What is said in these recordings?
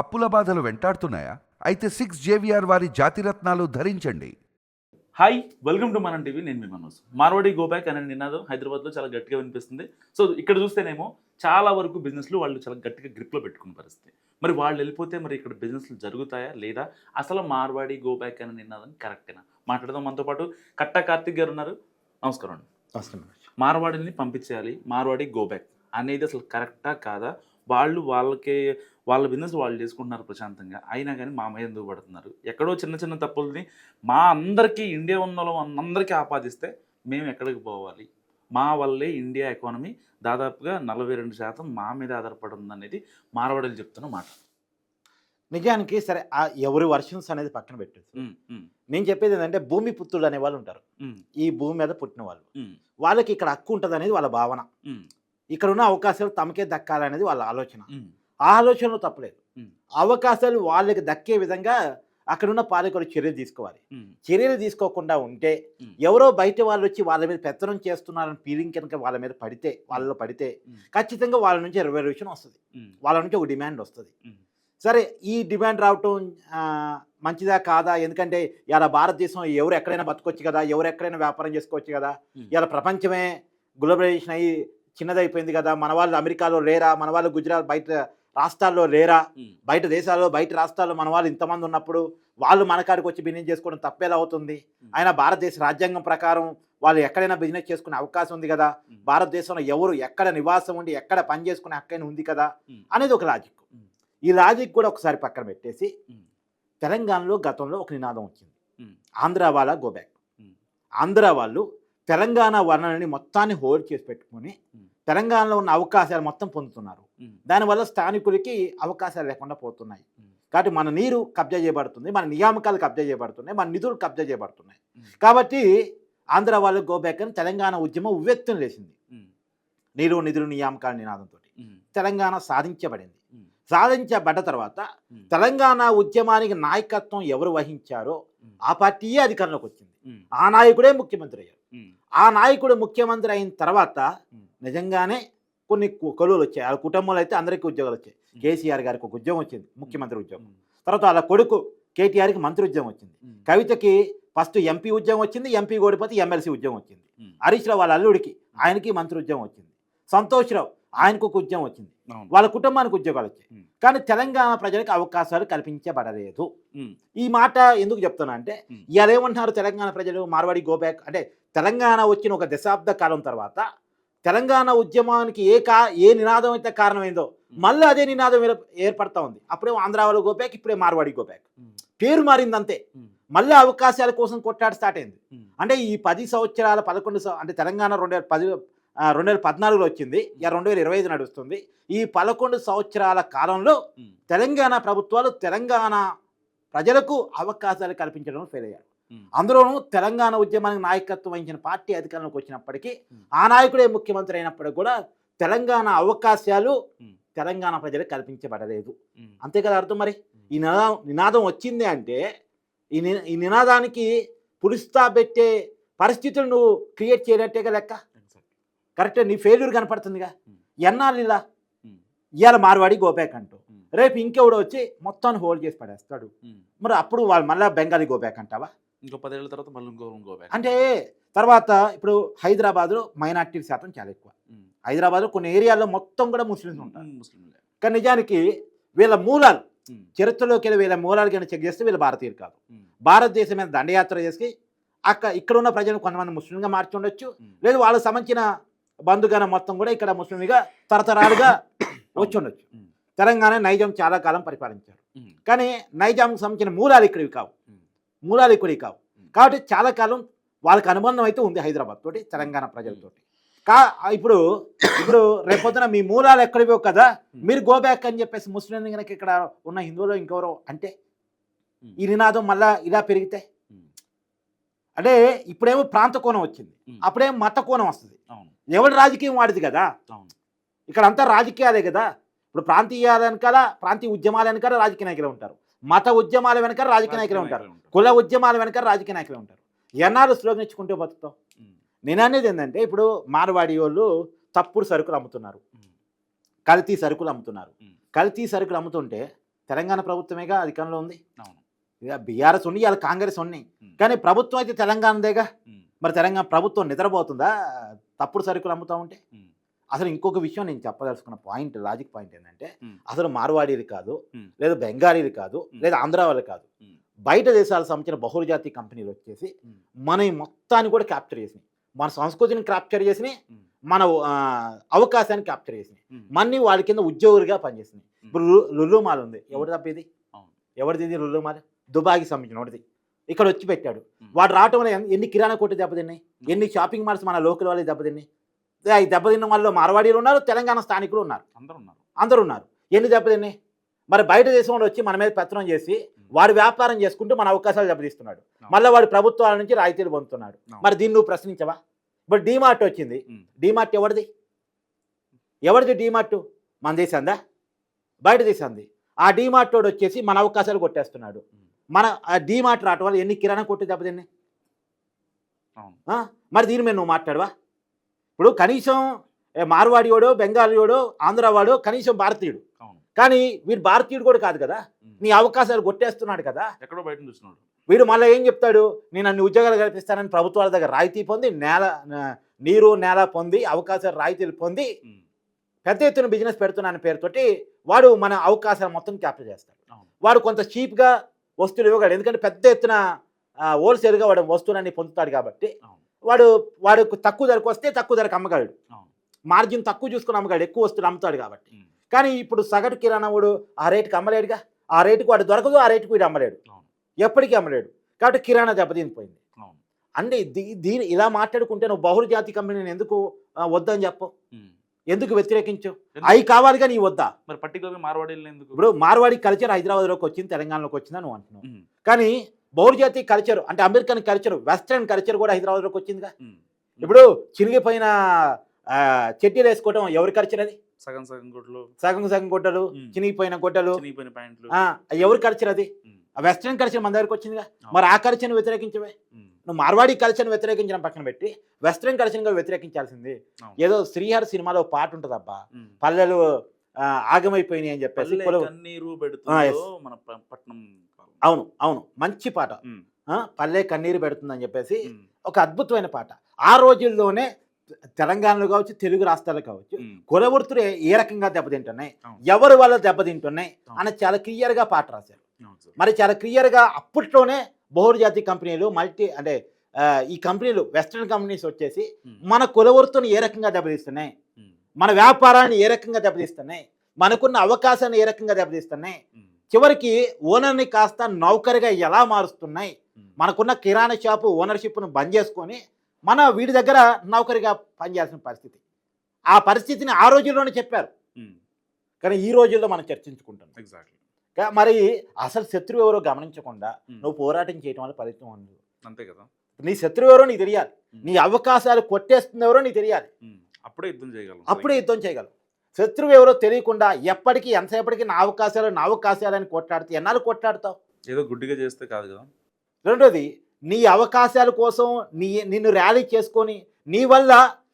అప్పుల బాధలు వెంటాడుతున్నాయా? అయితే సిక్స్ జేవిఆర్ వారి జాతిరత్నాలు ధరించండి. హాయ్ వెల్కమ్ టు మనం టీవీ నేను మీ మనోజ్. మార్వాడి గో బ్యాక్ అనే నినాదం. హైదరాబాద్లో చాలా గట్టిగా వినిపిస్తుంది. సో ఇక్కడ చూస్తేనేమో చాలా వరకు బిజినెస్లు వాళ్ళు చాలా గట్టిగా గ్రిప్లో పెట్టుకున్న పరిస్థితి. మరి వాళ్ళు వెళ్ళిపోతే మరి ఇక్కడ బిజినెస్లు జరుగుతాయా లేదా? అసలు మార్వాడి గో బ్యాక్ అనే నినాదం కరెక్టేనా మాట్లాడదాం మనతో పాటు. కట్ట కార్తిక్ గారు ఉన్నారు. నమస్కారం అండి. అవసరం మార్వాడిని పంపించేయాలి. మార్వాడి గో బ్యాక్ అనేది అసలు కరెక్టా కాదా? వాళ్ళు వాళ్ళకే వాళ్ళ బిజినెస్ వాళ్ళు చేసుకుంటున్నారు ప్రశాంతంగా. అయినా కానీ మా మీద ఎందుకు పడుతున్నారు? ఎక్కడో చిన్న చిన్న తప్పుల్ని మా అందరికీ ఇండియా ఉన్న వాళ్ళం అందరికీ ఆపాదిస్తే మేము ఎక్కడికి పోవాలి? మా వల్లే ఇండియా ఎకానమీ దాదాపుగా నలభై రెండు శాతం మా మీద ఆధారపడి ఉందనేది మార్వాడీలు చెప్తున్న మాట. నిజానికి సరే ఆ ఎవరి వర్షన్స్ అనేది పక్కన పెట్టేసి నేను చెప్పేది ఏంటంటే భూమి పుత్రుడు అనే వాళ్ళు ఉంటారు. ఈ భూమి మీద పుట్టిన వాళ్ళు. వాళ్ళకి ఇక్కడ హక్కు ఉంటుంది అనేది వాళ్ళ భావన. ఇక్కడ ఉన్న అవకాశాలు తమకే దక్కాలనేది వాళ్ళ ఆలోచన. ఆ ఆలోచనలో తప్పలేదు. అవకాశాలు వాళ్ళకి దక్కే విధంగా అక్కడున్న పాలకులు చర్యలు తీసుకోవాలి. చర్యలు తీసుకోకుండా ఉంటే. ఎవరో బయట వాళ్ళు వచ్చి వాళ్ళ మీద పెత్తనం చేస్తున్నారని ఫీలింగ్ కనుక వాళ్ళ మీద పడితే వాళ్ళలో పడితే. ఖచ్చితంగా వాళ్ళ నుంచి రిజర్వేషన్ వస్తుంది. వాళ్ళ నుంచి ఒక డిమాండ్ వస్తుంది. సరే ఈ డిమాండ్ రావటం మంచిదా కాదా? ఎందుకంటే ఇలా భారతదేశం ఎవరు ఎక్కడైనా బతకొచ్చు కదా? ఎవరు ఎక్కడైనా వ్యాపారం చేసుకోవచ్చు కదా. ఇలా ప్రపంచమే గ్లోబలైజేషన్ అయ్యి చిన్నదైపోయింది కదా మన వాళ్ళు అమెరికాలో లేరా మన వాళ్ళు గుజరాత్ బయట రాష్ట్రాల్లో లేరా బయట దేశాల్లో బయట రాష్ట్రాల్లో మన వాళ్ళు ఇంతమంది ఉన్నప్పుడు వాళ్ళు మన కాడికి వచ్చి బిజినెస్ చేసుకోవడం తప్పేలా అవుతుంది. అయినా భారతదేశ రాజ్యాంగం ప్రకారం వాళ్ళు ఎక్కడైనా బిజినెస్ చేసుకునే అవకాశం ఉంది కదా. భారతదేశంలో ఎవరు ఎక్కడ నివాసం ఉండి ఎక్కడ పని చేసుకునే హక్కైనా ఉంది కదా. అనేది ఒక లాజిక్. ఈ లాజిక్ కూడా ఒకసారి పక్కన పెట్టేసి. తెలంగాణలో గతంలో ఒక నినాదం వచ్చింది. ఆంధ్ర వాళ్ళ గో బ్యాక్ ఉమ్. ఆంధ్ర వాళ్ళు తెలంగాణ వర్ణనని మొత్తాన్ని హోల్డ్ చేసి పెట్టుకొని. తెలంగాణలో ఉన్న అవకాశాలు మొత్తం పొందుతున్నారు. దానివల్ల స్థానికులకి అవకాశాలు లేకుండా పోతున్నాయి. కాబట్టి మన నీరు కబ్జా చేయబడుతుంది మన నియామకాలు కబ్జా చేయబడుతున్నాయి మన నిధులు కబ్జా చేయబడుతున్నాయి. కాబట్టి ఆంధ్ర వాళ్ళు గో బ్యాక్ అని తెలంగాణ ఉద్యమం ఉవ్వెత్తున లేచింది. నీరు నిధులు నియామకాల నినాదంతో తెలంగాణ సాధించబడింది. సాధించబడ్డ తర్వాత తెలంగాణ ఉద్యమానికి నాయకత్వం ఎవరు వహించారో ఆ పార్టీయే అధికారంలోకి వచ్చింది. ఆ నాయకుడే ముఖ్యమంత్రి అయ్యారు. ఆ నాయకుడు ముఖ్యమంత్రి అయిన తర్వాత. నిజంగానే కొన్ని కొలువులు వచ్చాయి. వాళ్ళ కుటుంబంలో అయితే అందరికీ ఉద్యోగాలు వచ్చాయి. కేసీఆర్ గారికి ఒక ఉద్యోగం వచ్చింది ముఖ్యమంత్రి ఉద్యోగం. తర్వాత వాళ్ళ కొడుకు కేటీఆర్కి మంత్రి ఉద్యోగం వచ్చింది. కవితకి ఫస్ట్ ఎంపీ ఉద్యోగం వచ్చింది ఎంపీ ఓడిపోతే ఎమ్మెల్సీ ఉద్యోగం వచ్చింది. హరీష్ రావు వాళ్ళ అల్లుడికి ఆయనకి మంత్రి ఉద్యోగం వచ్చింది. సంతోష్ రావు ఆయనకు ఒక ఉద్యోగం వచ్చింది. వాళ్ళ కుటుంబానికి ఉద్యోగాలు వచ్చాయి. కానీ తెలంగాణ ప్రజలకు అవకాశాలు కల్పించబడలేదు. ఈ మాట ఎందుకు చెప్తున్నా అంటే. ఇవాళ ఏమంటున్నారు తెలంగాణ ప్రజలు? మార్వాడి గో బ్యాక్ అంటే తెలంగాణ వచ్చిన ఒక దశాబ్ద కాలం తర్వాత తెలంగాణ ఉద్యమానికి ఏ కా ఏ నినాదం అయితే కారణమైందో మళ్ళీ అదే నినాదం ఏర్- ఏర్పడతా ఉంది. అప్పుడేమో ఆంధ్ర వాళ్ళు గో బ్యాక్ ఇప్పుడే మార్వాడి గో బ్యాక్ ఉమ్, పేరు మారింది అంతే మళ్ళీ అవకాశాల కోసం కొట్టాడు స్టార్ట్ అయింది. అంటే ఈ పది సంవత్సరాల పదకొండు అంటే తెలంగాణ రెండు వేల పది రెండు వేల పద్నాలుగులో వచ్చింది. ఇక రెండు వేల ఇరవై ఐదు నడుస్తుంది. ఈ పదకొండు సంవత్సరాల కాలంలో తెలంగాణ ప్రభుత్వాలు తెలంగాణ ప్రజలకు అవకాశాలు కల్పించడం ఫెయిల్ అయ్యారు. అందులోనూ తెలంగాణ ఉద్యమానికి నాయకత్వం వహించిన పార్టీ అధికారంలోకి వచ్చినప్పటికీ. ఆ నాయకుడే ముఖ్యమంత్రి అయినప్పటికీ కూడా తెలంగాణ అవకాశాలు. తెలంగాణ ప్రజలకు కల్పించబడలేదు. అంతే కదా అర్థం మరి? ఈ నినాదం నినాదం వచ్చింది అంటే ఈ ఈ నినాదానికి పురుస్తా పెట్టే పరిస్థితులు నువ్వు క్రియేట్ చేయనట్టేగా లెక్క. కరెక్ట్ నీ ఫెయిల్యూర్ కనపడుతుందిగా. ఎన్నాళ్ళు ఇలా ఇవాళ మార్వాడి గోబ్యాక్ అంటూ. రేపు ఇంకెవడో వచ్చి మొత్తాన్ని హోల్డ్ చేసి పడేస్తాడు. మరి అప్పుడు వాళ్ళు మళ్ళీ బెంగాలీ గోబ్యాక్ అంటావా? ఇంకో పదేళ్ళ తర్వాత మళ్ళీ ఇంకో ఇంకో అంటే తర్వాత ఇప్పుడు హైదరాబాద్లో మైనార్టీ శాతం చాలా ఎక్కువ. హైదరాబాద్లో కొన్ని ఏరియాల్లో మొత్తం కూడా ముస్లిమ్స్ ఉంటారు. ముస్లింలే. కానీ నిజానికి వీళ్ళ మూలాలు చరిత్రలోకి వెళ్ళి వీళ్ళ మూలాలు కానీ చెక్ చేస్తే వీళ్ళ భారతీయులు కాదు. భారతదేశం మీద దండయాత్ర చేసి అక్క ఇక్కడ ఉన్న ప్రజలను కొంతమంది ముస్లింగా మార్చి ఉండొచ్చు లేదు వాళ్ళకి సంబంధించిన బంధుగణ మొత్తం కూడా ఇక్కడ ముస్లింగా తరతరాలుగా వచ్చి ఉండొచ్చు తెలంగాణ నైజాం చాలా కాలం పరిపాలించారు. కానీ నైజాంకి సంబంధించిన మూలాలు ఇక్కడివి కావు. మూలాలు ఇక్కడివి కావు. కాబట్టి చాలా కాలం వాళ్ళకి అనుబంధం అయితే ఉంది హైదరాబాద్ తోటి తెలంగాణ ప్రజలతోటి. కా ఇప్పుడు ఇప్పుడు రేపొద్దున మీ మూలాలు ఎక్కడివో కదా మీరు గో బ్యాక్ అని చెప్పేసి ముస్లిం కనుక ఇక్కడ ఉన్న హిందువులు ఇంకెవరో అంటే ఈ నినాదం మళ్ళా ఇలా పెరిగితే? అంటే ఇప్పుడేమో ప్రాంత కోణం వచ్చింది. ఉమ్, అప్పుడేమో మత కోణం వస్తుంది. ఎవరి రాజకీయం వాడిది కదా? ఇక్కడ అంతా రాజకీయాలే కదా. ఇప్పుడు ప్రాంతీయాల వెనకాల ప్రాంతీయ ఉద్యమాల వెనకాల రాజకీయ నాయకులు ఉంటారు. మత ఉద్యమాల వెనకాల రాజకీయ నాయకులు ఉంటారు. కుల ఉద్యమాల వెనకాల రాజకీయ నాయకులు ఉంటారు. ఎన్నాళ్ళు స్లోగన్ ఇచ్చుకుంటూ బతుకుతాం నేను అనేది ఏంటంటే ఇప్పుడు మార్వాడి వాళ్ళు తప్పుడు సరుకులు అమ్ముతున్నారు. కల్తీ సరుకులు అమ్ముతున్నారు. కల్తీ సరుకులు అమ్ముతుంటే తెలంగాణ ప్రభుత్వమేగా అధికారంలో ఉంది? ఇక బీఆర్ఎస్ ఉండి ఇవాళ కాంగ్రెస్ ఉన్నాయి. కానీ ప్రభుత్వం అయితే తెలంగాణదేగా. మరి తెలంగాణ ప్రభుత్వం నిద్రపోతుందా? తప్పుడు సరుకులు అమ్ముతా ఉంటే. అసలు ఇంకొక విషయం నేను చెప్పదలుచుకున్న పాయింట్ లాజిక్ పాయింట్ ఏంటంటే. అసలు మార్వాడీలు కాదు. లేదా బెంగాలీలు కాదు. లేదా ఆంధ్ర వాళ్ళు కాదు. బయట దేశాలకు సంబంధించిన బహుళజాతి కంపెనీలు వచ్చేసి. మన మొత్తాన్ని కూడా క్యాప్చర్ చేసినాయి మన సంస్కృతిని క్యాప్చర్ చేసినాయి. మన అవకాశాన్ని క్యాప్చర్ చేసినాయి. మన్ని వాళ్ళ కింద ఉద్యోగులుగా పనిచేసినాయి ఇప్పుడు లు- లుల్లు మాల్ ఉంది ఎవరు తప్ప ఇది. ఎవరిది ఇది లుల్లు మాల్ దుబాయ్కి సంబంధించిన వాడిది ఇక్కడ వచ్చి పెట్టాడు. వాడు రావటం వల్ల ఎన్ని- కిరాణా కొట్టు దెబ్బతిన్నాయి ఎన్ని షాపింగ్ మాల్స్ మన లోకల్ వాళ్ళే దెబ్బతిన్నాయి ఈ దెబ్బతిన్న వాళ్ళు మార్వాడీలు ఉన్నారు తెలంగాణ స్థానికులు ఉన్నారు. అందరూ ఉన్నారు అందరూ ఉన్నారు ఎన్ని దెబ్బతిన్నాయి? మరి బయట దేశం వాడు వచ్చి మన మీద పెత్తనం చేసి వాడు వ్యాపారం చేసుకుంటూ మన అవకాశాలు దెబ్బతీస్తున్నాడు. మళ్ళీ వాడి ప్రభుత్వాల నుంచి రాయితీలు పొందుతున్నాడు. మరి దీన్ని నువ్వు ప్రశ్నించవా? ఇప్పుడు డీమార్ట్ వచ్చింది. డీమార్ట్ ఎవరిది? ఎవరిది డీమార్ట్? మన దేశందా? బయట దేశంది. ఆ డీమార్ట్ వాడు వచ్చేసి మన అవకాశాలు కొట్టేస్తున్నాడు. మన ఆ డీమార్ట్ రావటం వల్ల ఎన్ని కిరాణా కొట్టి దెబ్బతిన్నాయి? మరి దీని మీద నువ్వు మాట్లాడవా? ఇప్పుడు కనీసం మార్వాడివాడో బెంగాలీవాడో ఆంధ్రవాడో కనీసం భారతీయుడు. కానీ వీడు భారతీయుడు కూడా కాదు కదా. నీ అవకాశాలు కొట్టేస్తున్నాడు కదా? ఎక్కడో బయట చూస్తున్నాడు. వీడు మళ్ళీ ఏం చెప్తాడు? నేను అన్ని ఉద్యోగాలు కల్పిస్తానని ప్రభుత్వాల దగ్గర రాయితీ పొంది నేల నీరు నేల పొంది అవకాశాలు రాయితీలు పొంది. పెద్ద ఎత్తున బిజినెస్ పెడుతున్నాను పేరుతోటి వాడు మన అవకాశాలు మొత్తం క్యాప్చర్ చేస్తాడు. వాడు కొంత చీప్గా వస్తువులు ఇవ్వగలడు. ఎందుకంటే పెద్ద ఎత్తున హోల్సేల్గా వాడు వస్తువులన్నీ పొందుతాడు కాబట్టి వాడు వాడు తక్కువ ధరకు వస్తే తక్కువ ధరకు అమ్మగలడు. మార్జిన్ తక్కువ చూసుకుని అమ్మగలడు ఎక్కువ వస్తువులు అమ్ముతాడు కాబట్టి. కానీ ఇప్పుడు సగటు కిరాణా వాడు ఆ రేటుకి అమ్మలేడుగా. ఆ రేటుకు వాడు దొరకదు ఆ రేటుకు వీడు అమ్మలేడు. ఎప్పటికీ అమ్మలేడు. కాబట్టి కిరాణా దెబ్బతినిపోయింది అంటే దీ- దీని ఇలా మాట్లాడుకుంటే నువ్వు బహుళ జాతి కంపెనీని ఎందుకు వద్దని చెప్పు. ఎందుకు వ్యతిరేకించు? అవి కావాలి కానీ వద్దా? మరి పర్టికులర్గా మార్వాడీలు ఎందుకు? ఇప్పుడు మార్వాడి కల్చర్ హైదరాబాద్లోకి వచ్చింది తెలంగాణలోకి వచ్చిందని నువ్వు అంటున్నావు. కానీ బహుళజాతి కల్చర్ అంటే అమెరికన్ కల్చర్ వెస్ట్రన్ కల్చర్ కూడా హైదరాబాద్లోకి వచ్చిందిగా. ఇప్పుడు చినిగిపోయిన ఆ, చెట్టీలు వేసుకోవడం ఎవరి కల్చర్ అది సగం సగం గుడ్లు సగం సగం గుడ్డలు. చినిగిపోయిన గుడ్డలు ఎవరి కల్చర్ అది వెస్ట్రన్ కల్చర్ మన దగ్గరికి వచ్చిందిగా. మరి ఆ కల్చర్ని వ్యతిరేకించవే. నువ్వు మార్వాడి కల్చర్ని వ్యతిరేకించడం పక్కన పెట్టి వెస్ట్రన్ కల్చర్ని కూడా వ్యతిరేకించాల్సింది. ఏదో శ్రీహర్ సినిమాలో పాట ఉంటుంది అబ్బా. పల్లెలు ఆగమైపోయినాయి అని చెప్పేసి. మన పట్నం అవును అవును మంచి పాట పల్లె కన్నీరు పెడుతుందని చెప్పేసి. ఒక అద్భుతమైన పాట ఆ రోజుల్లోనే తెలంగాణలో కావచ్చు తెలుగు రాష్ట్రాలు కావచ్చు ఉమ్. కుల వృత్తులు ఏ- రకంగా దెబ్బతింటున్నాయి. ఎవరి వల్ల దెబ్బతింటున్నాయి. అని చాలా క్లియర్గా పాట రాశారు. మరి చాలా క్లియర్గా అప్పట్లోనే బహుళజాతి కంపెనీలు మల్టీ అంటే ఈ కంపెనీలు వెస్ట్రన్ కంపెనీస్ వచ్చేసి. మన కుల వృత్తుని ఏ రకంగా దెబ్బతీస్తున్నాయి. మన వ్యాపారాన్ని ఏ రకంగా దెబ్బతీస్తున్నాయి మనకున్న అవకాశాన్ని ఏ రకంగా దెబ్బతీస్తున్నాయి. చివరికి ఓనర్ని కాస్త నౌకరిగా ఎలా మారుస్తున్నాయి. మనకున్న కిరాణా షాపు ఓనర్షిప్ను బంద్ చేసుకొని మన వీడి దగ్గర నౌకరిగా పనిచేయాల్సిన పరిస్థితి. ఆ పరిస్థితిని ఆ రోజుల్లోనే చెప్పారు. కానీ ఈ రోజుల్లో మనం చర్చించుకుంటున్నాం. ఎగ్జాక్ట్లీ మరి అసలు శత్రువు ఎవరో గమనించకుండా. నువ్వు పోరాటం చేయడం వల్ల ఫలితం ఉండదు అంతే కదా. నీ శత్రువు ఎవరో నీకు తెలియాలి. నీ అవకాశాలు కొట్టేస్తుంది ఎవరో నీకు తెలియాలి. అప్పుడే యుద్ధం చేయగలం. అప్పుడే యుద్ధం చేయగలవు శత్రువు ఎవరో తెలియకుండా ఎప్పటికీ ఎంతసేపటికి నా అవకాశాలు నా అవకాశాలు అని కొట్లాడితే ఎన్నాళ్ళు కొట్లాడతావు? ఏదో గుడ్డిగా చేస్తే కాదు కదా. రెండోది నీ అవకాశాల కోసం నీ నిన్ను ర్యాలీ చేసుకొని నీ వల్ల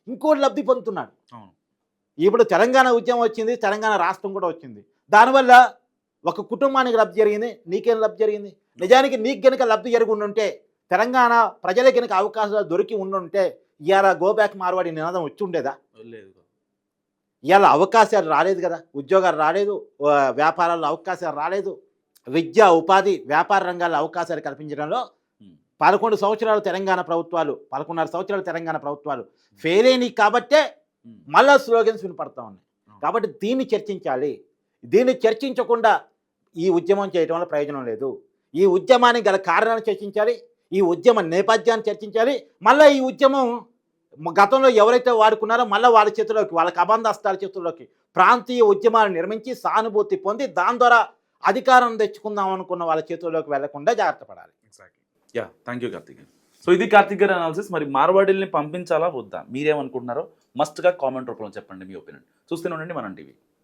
ఇంకోటి లబ్ధి పొందుతున్నాడు. అవును. ఇప్పుడు తెలంగాణ ఉద్యమం వచ్చింది తెలంగాణ రాష్ట్రం కూడా వచ్చింది. దానివల్ల ఒక కుటుంబానికి లబ్ధి జరిగింది నీకేం లబ్ధి జరిగింది? నిజానికి నీకు గనుక లబ్ధి జరిగి ఉండుంటే తెలంగాణ ప్రజలకు గనుక అవకాశాలు దొరికి ఉండుంటే ఇవాళ గో బ్యాక్ మార్వాడి నినాదం వచ్చి ఉండేదా? లేదు. ఇవాళ అవకాశాలు రాలేదు కదా. ఉద్యోగాలు రాలేదు. వ్యాపారాల్లో అవకాశాలు రాలేదు. విద్య ఉపాధి వ్యాపార రంగాల్లో అవకాశాలు కల్పించడంలో. పదకొండు సంవత్సరాలు తెలంగాణ ప్రభుత్వాలు పదకొండున్నర సంవత్సరాలు తెలంగాణ ప్రభుత్వాలు ఫెయిల్ అయినాయి కాబట్టే. మళ్ళా స్లోగన్స్ వినపడతా ఉన్నాయి. కాబట్టి దీన్ని చర్చించాలి. దీన్ని చర్చించకుండా ఈ ఉద్యమం చేయడం వల్ల ప్రయోజనం లేదు. ఈ ఉద్యమానికి గల కారణాన్ని చర్చించాలి. ఈ ఉద్యమ నేపథ్యాన్ని చర్చించాలి. మళ్ళీ ఈ ఉద్యమం గతంలో ఎవరైతే వాడుకున్నారో మళ్ళీ వాళ్ళ చేతిలోకి వాళ్ళ కబంధస్తాల చేతుల్లోకి ప్రాంతీయ ఉద్యమాలు నిర్మించి సానుభూతి పొంది దాని ద్వారా అధికారం తెచ్చుకుందాం అనుకున్న వాళ్ళ చేతుల్లోకి వెళ్ళకుండా జాగ్రత్త పడాలి. Exactly ya thank you Karthik so ఇది కార్తిక్ గారి అనాలిసిస్ మరి మార్వాడీల్ని పంపించాలా వద్దా? మీరేమనుకుంటున్నారో మస్ట్గా కామెంట్ రూపంలో చెప్పండి మీ ఒపీనియన్ చూస్తూనే ఉండండి మనం టీవీ